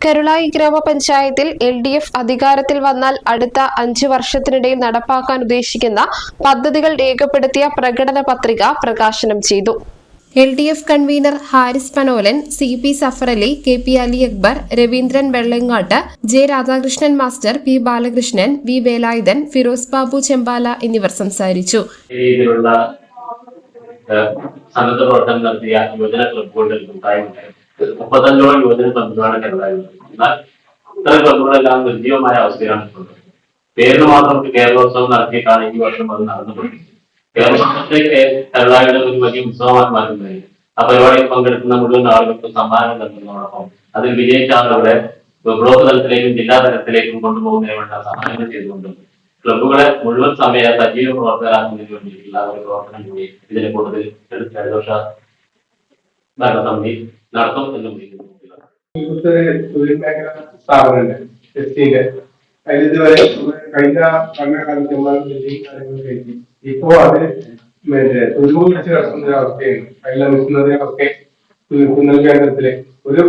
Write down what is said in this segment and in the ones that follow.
Karulai ഗ്രാമപഞ്ചായത്തിൽ L D F അധികാരത്തിൽ വന്നാൽ അടുത്ത അഞ്ചു വർഷത്തിനിടയിൽ നടപ്പാക്കാൻ ഉദ്ദേശിക്കുന്ന പദ്ധതികൾ രേഖപ്പെടുത്തിയ പ്രകടന പത്രിക പ്രകാശനം ചെയ്തു. L D F convener Haris Panolan C P Safarali K P Ali Akbar Raveendran Vellangatt J Radhakrishnan master P Balakrishnan V Velayudhan Firoz Babu Chembala എന്നിവർ സംസാരിച്ചു. സന്നദ്ധ പ്രവർത്തനം നടത്തിയ യുവജന ക്ലബ്ബുകളുടെ ഒരു കൂട്ടായ്മയുണ്ട് മുപ്പത്തഞ്ചോളം യുവജന ക്ലബ്ബുകളാണ് കേരളമായിരുന്നത് എന്നാൽ ഇത്തരം ക്ലബ്ബുകളെല്ലാം നിർജീവമായ അവസ്ഥയാണ് പേരിന് മാത്രം കേരളോത്സവം നടത്തിയിട്ടാണ് ഈ വർഷം അത് നടന്നുകൊണ്ടിരിക്കുന്നത്. കേരളത്തെ കേരളയുടെ ഒരു വലിയ ഉത്സവമായി മാറുന്നത് ആ പരിപാടിയിൽ പങ്കെടുക്കുന്ന മുഴുവൻ ആളുകൾക്കും സമ്മാനം നൽകുന്നതോടൊപ്പം അതിൽ വിജയിച്ച ആളുകളെ ബ്ലോക്ക് തലത്തിലേക്കും ജില്ലാ തലത്തിലേക്കും കൊണ്ടുപോകുന്നതിന് വേണ്ട സഹായങ്ങൾ ചെയ്തുകൊണ്ട് ക്ലബ്ബുകളെ മുഴുവൻ സമയ സജീവ പ്രവർത്തകരാക്കുന്നതിന് വേണ്ടിയിട്ടുള്ള ഒരു പ്രവർത്തനം കൂടി ഇതിനെ കൂടുതൽ ഇടതുപക്ഷ ഭരണസമിതി നടത്തും എന്ന് വിളിക്കുന്നു. ഇവിടുത്തെ തൊഴിൽ മേഖല സ്ഥാപനമുണ്ട് ടെസ്റ്റിന്റെ അതിൽ ഇതുവരെ കഴിഞ്ഞ ഭരണകാലത്ത് കാര്യങ്ങൾ കഴിഞ്ഞു. ഇപ്പോ അത് മറ്റേ തൊഴിൽ വെച്ച് കിടക്കുന്ന ഒരു അവസ്ഥയാണ്. ഒരു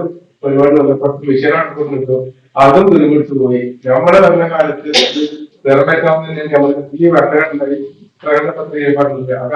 ഒരുപാട് ബന്ധപ്പെട്ട മിഷനാണ് കൊണ്ടിട്ടു അതും തുരുമിടിച്ചു പോയി. നമ്മുടെ നിറവേറ്റാവുന്നതിന് നമ്മൾ ഈ ഭരണഘടന പ്രകടന പത്രിക പറഞ്ഞില്ല അത്